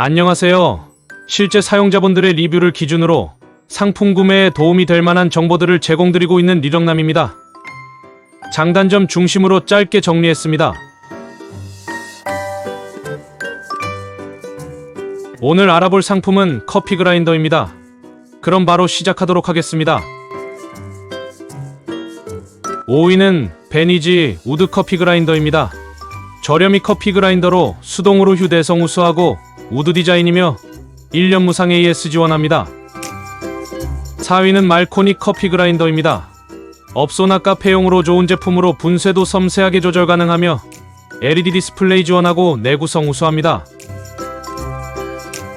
안녕하세요. 실제 사용자분들의 리뷰를 기준으로 상품 구매에 도움이 될 만한 정보들을 제공드리고 있는 리정남입니다. 장단점 중심으로 짧게 정리했습니다. 오늘 알아볼 상품은 커피 그라인더입니다. 그럼 바로 시작하도록 하겠습니다. 5위는 베니지 우드 커피 그라인더입니다. 저렴이 커피 그라인더로 수동으로 휴대성 우수하고 우드 디자인이며 1년 무상 AS 지원합니다. 4위는 말코니 커피 그라인더입니다. 업소나 카페용으로 좋은 제품으로 분쇄도 섬세하게 조절 가능하며 LED 디스플레이 지원하고 내구성 우수합니다.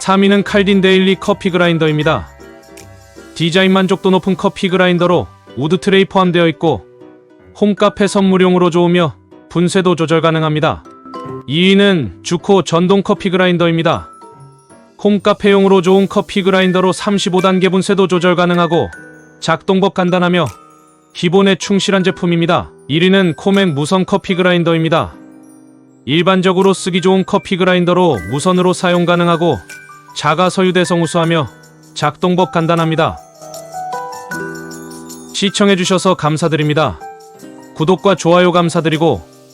3위는 칼딘 데일리 커피 그라인더입니다. 디자인 만족도 높은 커피 그라인더로 우드 트레이 포함되어 있고 홈카페 선물용으로 좋으며 분쇄도 조절 가능합니다. 2위는 주코 전동 커피 그라인더입니다. 홈카페용으로 좋은 커피 그라인더로 35단계 분쇄도 조절 가능하고 작동법 간단하며 기본에 충실한 제품입니다. 1위는 코맥 무선 커피 그라인더입니다. 일반적으로 쓰기 좋은 커피 그라인더로 무선으로 사용 가능하고 자가 서유대성 우수하며 작동법 간단합니다. 시청해주셔서 감사드립니다. 구독과 좋아요 감사드리고